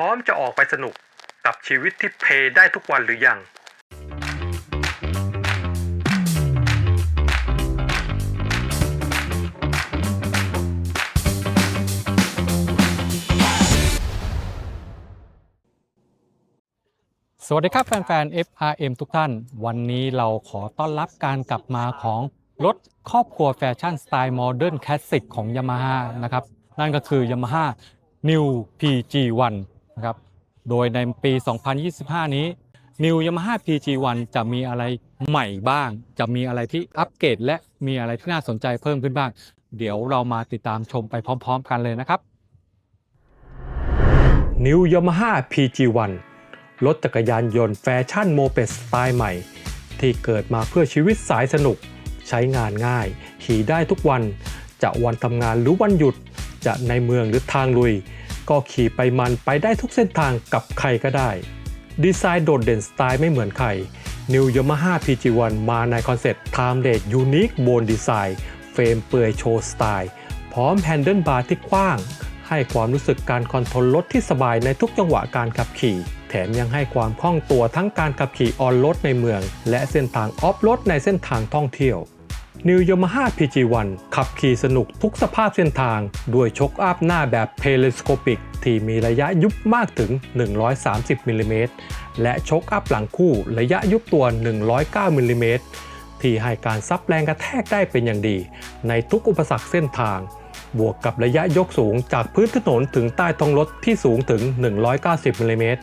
ร้อมจะออกไปสนุกกับชีวิตที่เพย์ได้ทุกวันหรือยังสวัสดีครับแฟนๆ FRM ทุกท่าน วันนี้เราขอต้อนรับการกลับมาของรถครอบครัวแฟชั่นสไตล์โมเดิร์นคลาสสิกของ Yamaha นะครับ นั่นก็คือ Yamaha New PG1 นะครับ โดยในปี 2025 นี้ New Yamaha PG1 จะมีอะไรใหม่บ้าง จะมีอะไรที่อัปเกรดและมีอะไรที่น่าสนใจเพิ่มขึ้นบ้าง เดี๋ยวเรามาติดตามชมไปพร้อม ๆ กันเลยนะครับ New Yamaha PG1 รถจักรยานยนต์แฟชั่นโมเปสสไตล์ใหม่ ที่เกิดมาเพื่อชีวิตสายสนุก ใช้งานง่าย ขี่ได้ทุกวัน จะวันทำงานหรือวันหยุด จะในเมืองหรือทางลุย ก็ขี่ไปมันไปได้ทุกเส้นทางกับใครก็ได้ ดีไซน์โดดเด่นสไตล์ไม่เหมือนใคร New Yamaha PG1 มาในคอนเซ็ปต์ Timeless Unique Bone Design เฟรมเปลือยโชว์สไตล์ พร้อมแฮนเดิลบาร์ที่กว้าง ให้ความรู้สึกการคอนโทรลรถที่สบายในทุกจังหวะการขับขี่ แถมยังให้ความคล่องตัวทั้งการขับขี่ออนรถในเมือง และเส้นทางออฟรถในเส้นทางท่องเที่ยว New Yamaha PG1 ขับขี่สนุกทุกสภาพเส้นทาง ด้วยชกอัพหน้าแบบ Telescopic ที่มีระยะยุบมากถึง 130มิลลิเมตรและชกอัพหลังคู่ระยะยุบตัว 109มิลลิเมตรที่ให้การซับแรงกระแทกได้เป็นอย่างดี ในทุกอุปสรรคเส้นทาง บวกกับระยะยกสูงจากพื้นถนนถึงใต้ท้องรถที่สูงถึง 190มิลลิเมตร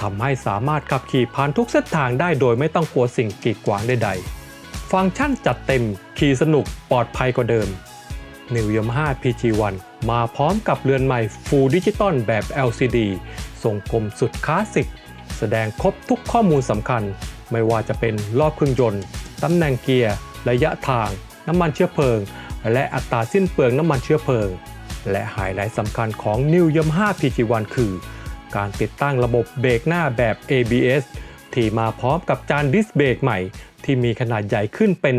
ทำให้สามารถขับขี่ผ่านทุกเส้นทางได้โดยไม่ต้องกลัวสิ่งกีดขวางใดๆ ฟังก์ชันจัดเต็ม ขี่สนุกปลอดภัยกว่าเดิม New Yamaha PG1 มาพร้อมกับเรือนใหม่ Full Digital แบบ LCD ทรงกลมสุดคลาสสิก แสดงครบทุกข้อมูลสำคัญ ไม่ว่าจะเป็นรอบเครื่องยนต์ตำแหน่งเกียร์ ระยะทาง น้ำมันเชื้อเพลิง และอัตราสิ้นเปลืองน้ำมันเชื้อเพลิง และไฮไลท์สำคัญของ New Yamaha PG1 คือ การติดตั้งระบบเบรกหน้าแบบ ABS ที่มาพร้อมกับจานดิสเบรกใหม่ ที่มีขนาดใหญ่ขึ้นเป็น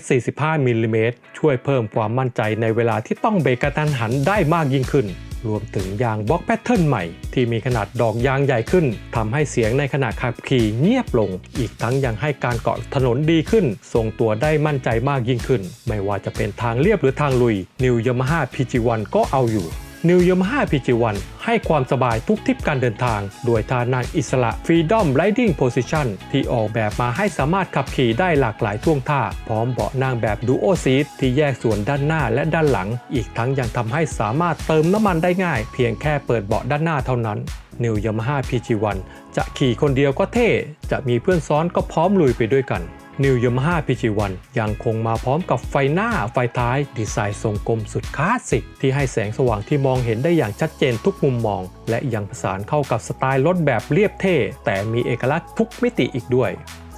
245มิลลิเมตรช่วยเพิ่มความมั่นใจในเวลาที่ต้องเบรกกระทันหันได้มากยิ่งขึ้น รวมถึงยางบล็อกแพทเทิร์นใหม่ ที่มีขนาดดอกยางใหญ่ขึ้นทำให้เสียงในขณะขับขี่เงียบลง อีกทั้งยังให้การเกาะถนนดีขึ้น ทรงตัวได้มั่นใจมากยิ่งขึ้น ไม่ว่าจะเป็นทางเรียบหรือทางลุย New Yamaha PG1 ก็เอาอยู่ New Yamaha PG1 ให้ความสบายทุกทิปการเดินทาง โดยท่านั่งอิสระ Freedom Riding Position ที่ออกแบบมาให้สามารถขับขี่ได้หลากหลายท่วงท่า พร้อมเบาะนั่งแบบ Duo Seat ที่แยกส่วนด้านหน้าและด้านหลัง อีกทั้งยังทำให้สามารถเติมน้ำมันได้ง่าย เพียงแค่เปิดเบาะด้านหน้าเท่านั้น New Yamaha PG1 จะขี่คนเดียวก็เท่ จะมีเพื่อนซ้อนก็พร้อมลุยไปด้วยกัน New Yamaha PG1 ยังคงมาพร้อมกับไฟหน้าไฟท้าย ดีไซน์ทรงกลมสุดคลาสสิก ที่ให้แสงสว่างที่มองเห็นได้อย่างชัดเจนทุกมุมมอง และยังผสานเข้ากับสไตล์รถแบบเรียบเท่ แต่มีเอกลักษณ์ทุกมิติอีกด้วย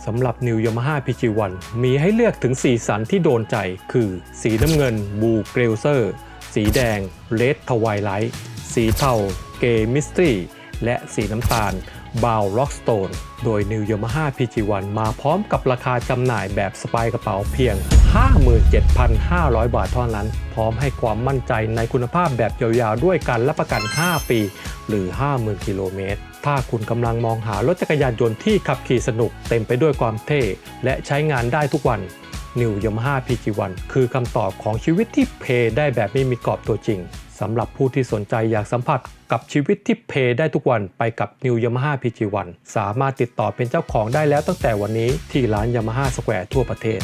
สำหรับ New Yamaha PG1 มีให้เลือกถึงสีสันที่โดนใจ คือ สีน้ำเงินบูเกรลเซอร์ สีแดงเลดทวายไลท์สีเทาเกย์มิสตรีและสีน้ำตาล บาวล็อกสโตนโดย New Yamaha PG1 มาพร้อมกับราคาจำหน่ายแบบสปายกระเป๋าเพียง 57,500 บาทเท่านั้น พร้อมให้ความมั่นใจในคุณภาพแบบยาวๆ ด้วยการรับประกัน 5 ปี หรือ 50,000 กิโลเมตร ถ้าคุณกำลังมองหารถจักรยานยนต์ที่ขับขี่สนุกเต็มไปด้วยความเท่ และใช้งานได้ทุกวัน New Yamaha PG1 คือคำตอบของชีวิตที่เพย์ได้แบบไม่มีกรอบตัวจริง สำหรับผู้ที่สนใจอยากสัมผัสกับชีวิตที่เพย์ได้ทุกวันไปกับ New Yamaha PG1 สามารถติดต่อเป็นเจ้าของได้แล้วตั้งแต่วันนี้ที่ร้าน Yamaha Square ทั่วประเทศ